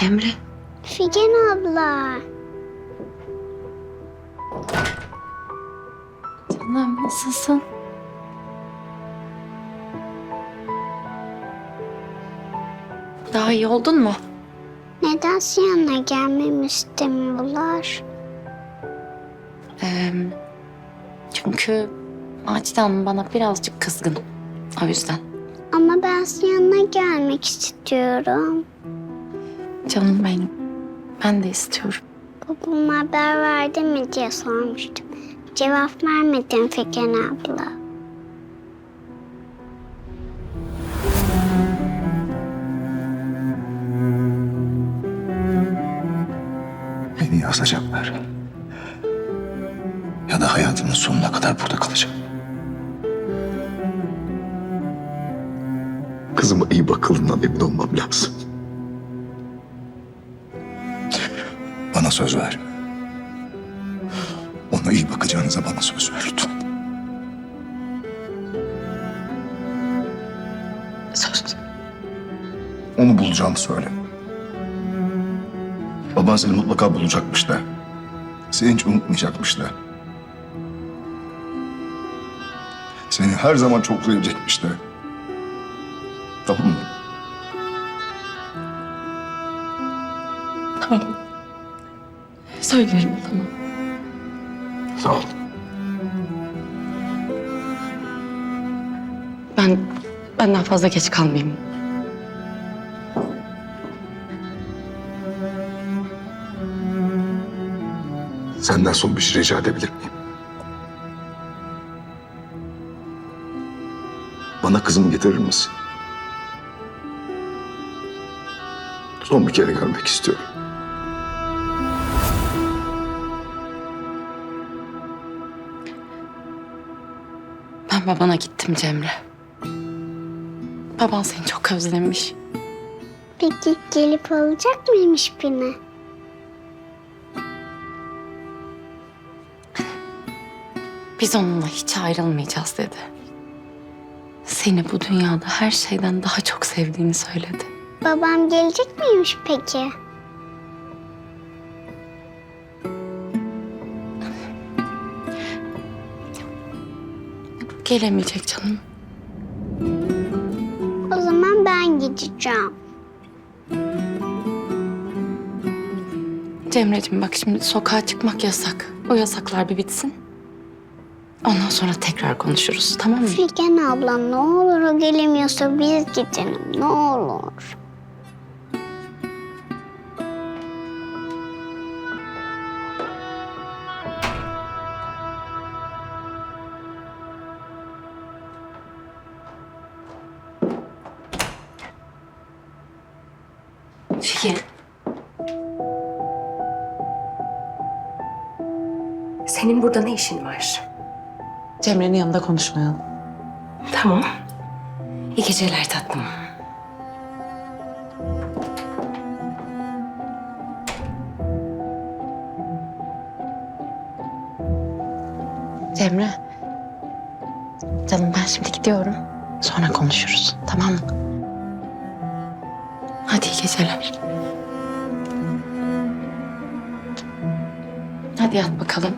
Cemre. Figen abla. Canım nasılsın? Daha iyi oldun mu? Neden yanına gelmemi istemiyorlar? Ee, çünkü Macide Hanım bana birazcık kızgın. O yüzden. Ama ben yanına gelmek istiyorum. Canım benim. Ben de istiyorum. Babama haber verdi mi diye sormuştum. Cevap vermedin Figen abla. Beni yazacaklar. Ya da hayatımın sonuna kadar burada kalacağım. Kızıma iyi bakıldığından emin olmam lazım. Bana söz ver. Ona iyi bakacağınıza bana söz ver lütfen. Söz. Onu bulacağımı söyle. Baban seni mutlaka bulacakmış da. Seni hiç unutmayacakmış da. Seni her zaman çok sevecekmiş de. Tamam mı? Söylerim tamam. Sağ ol. Ben benden fazla geç kalmayayım. Senden son bir şey rica edebilir miyim? Bana kızımı getirir misin? Son bir kere görmek istiyorum. Ben babana gittim Cemre. Baban seni çok özlemiş. Peki gelip alacak mıymış beni? Biz onunla hiç ayrılmayacağız dedi. Seni bu dünyada her şeyden daha çok sevdiğini söyledi. Babam gelecek miymiş peki? Gelemeyecek canım. O zaman ben gideceğim. Cemre'cim bak şimdi sokağa çıkmak yasak. O yasaklar bir bitsin. Ondan sonra tekrar konuşuruz tamam mı? Figen abla ne olur o gelemiyorsa biz gidelim ne olur. Figen. Senin burada ne işin var? Cemre'nin yanında konuşmayalım. Tamam. İyi geceler tatlım. Cemre. Canım ben şimdi gidiyorum. Sonra konuşuruz tamam mı? Geceler. Hadi yat bakalım.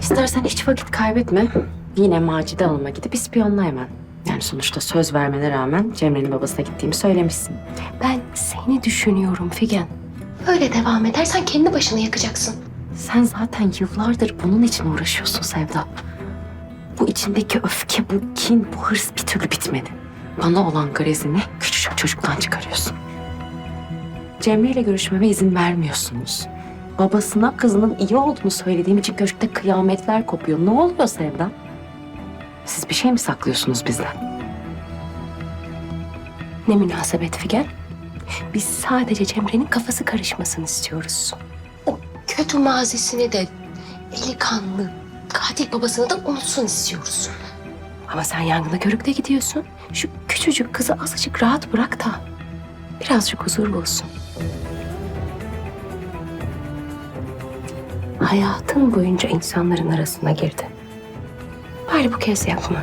İstersen hiç vakit kaybetme. Yine Macide Hanım'a gidip ispiyonla hemen. Yani sonuçta söz vermene rağmen Cemre'nin babasına gittiğimi söylemişsin. Ben seni düşünüyorum Figen. Böyle devam edersen kendi başını yakacaksın. Sen zaten yıllardır bunun için uğraşıyorsun Sevda. Bu içindeki öfke, bu kin, bu hırs bir türlü bitmedi. Bana olan garezini küçücük çocuktan çıkarıyorsun. Cemre ile görüşmeme izin vermiyorsunuz. Babasına kızının iyi olduğunu söylediğim için köşkte kıyametler kopuyor. Ne oluyor Sevda? Siz bir şey mi saklıyorsunuz bizden? Ne münasebet Figen? Biz sadece Cemre'nin kafası karışmasını istiyoruz. Kötü mazisini de eli kanlı katil babasını da unutsun istiyoruz. Ama sen yangına körükle gidiyorsun. Şu küçücük kızı azıcık rahat bırak da birazcık huzur bulsun. hayatın boyunca insanların arasına girdin. Bari bu kez yapma.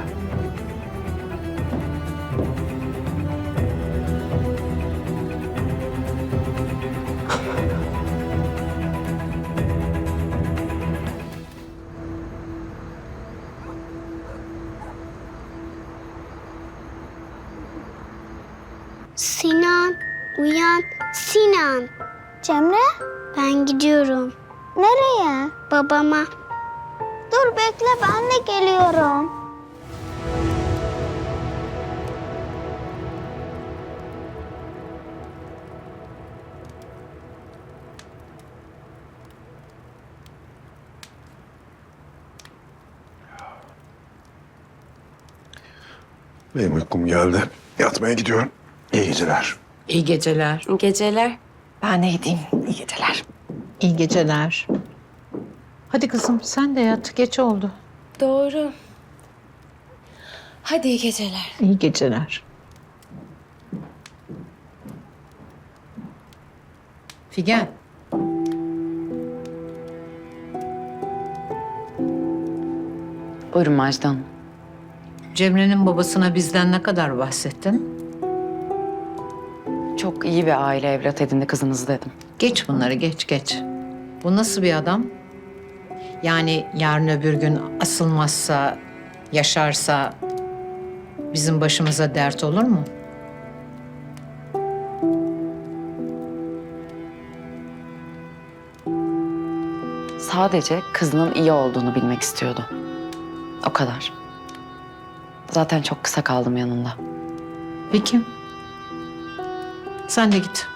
Sinan, uyan. Sinan. Cemre? Ben gidiyorum. Nereye? Babama. Dur bekle ben de geliyorum. Benim uykum geldi. Yatmaya gidiyorum. İyi geceler. İyi geceler. Geceler. Ben de gideyim. İyi geceler. İyi geceler. Hadi kızım sen de yat. Geç oldu. Doğru. Hadi iyi geceler. İyi geceler. Figen. Buyurun Macide Hanım. Cemre'nin babasına bizden ne kadar bahsettin? Çok iyi bir aile evlat edindi kızınız dedim. Geç bunları geç geç. Bu nasıl bir adam? Yani yarın öbür gün asılmazsa, yaşarsa bizim başımıza dert olur mu? Sadece kızının iyi olduğunu bilmek istiyordu. O kadar. Zaten çok kısa kaldım yanında. Peki. Sen de git.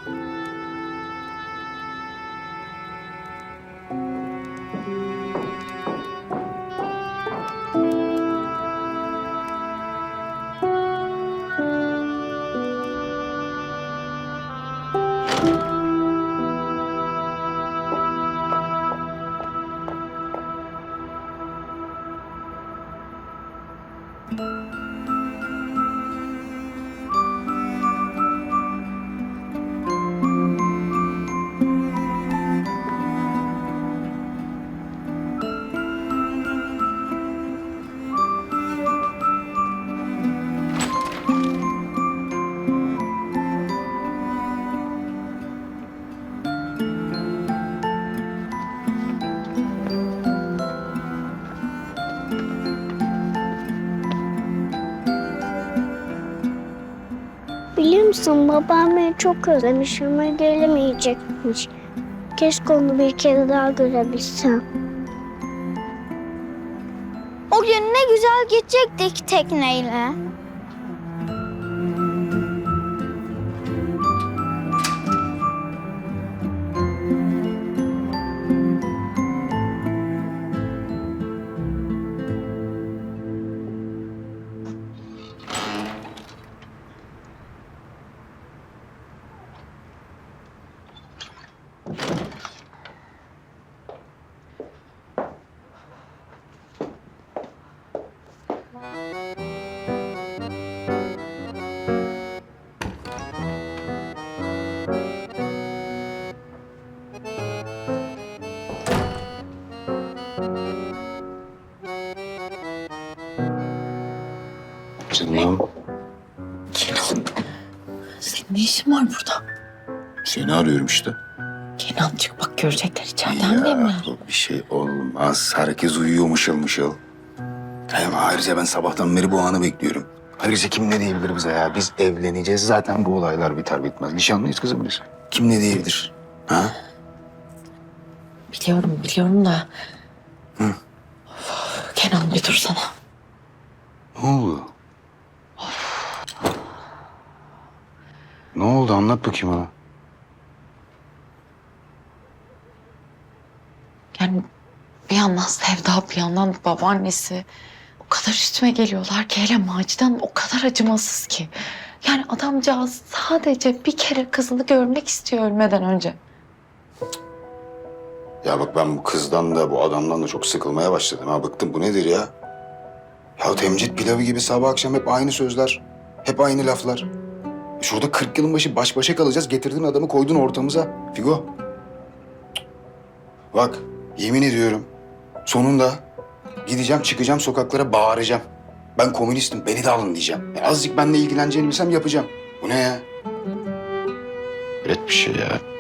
Biliyor musun babam beni çok özlemiş ama gelemeyecekmiş. Keşke onu bir kere daha görebilsem. O gün ne güzel geçecektik tekneyle. Seni arıyorum işte. Kenan çık bak görecekler mi? bu bir şey olmaz. Herkes uyuyor mışıl mışıl. Hem ayrıca ben sabahtan beri bu anı bekliyorum. Ayrıca kim ne diyebilir bize ya? Biz evleneceğiz zaten bu olaylar biter bitmez. Nişanlıyız kızım biz. Kim ne diyebilir? Ha? Biliyorum biliyorum da. Of, Kenan bir dursana. Ne oldu? Ne oldu anlat bakayım bana. Yani bir yandan Sevda bir yandan babaannesi o kadar üstüme geliyorlar ki hele Macide'nin o kadar acımasız ki. Yani adamcağız sadece bir kere kızını görmek istiyor ölmeden önce. Ya bak ben bu kızdan da bu adamdan da çok sıkılmaya başladım. Ha bıktım bu nedir ya? Ya temcit pilavı gibi sabah akşam hep aynı sözler. Hep aynı laflar. Şurada 40 yılın başı baş başa kalacağız. Getirdin adamı koydun ortamıza. Figo. Bak Yemin ediyorum. Sonunda gideceğim çıkacağım sokaklara bağıracağım. Ben komünistim beni de alın diyeceğim. Azıcık benimle ilgileneceğini bilsem yapacağım. Bu ne ya? Hayret bir şey ya.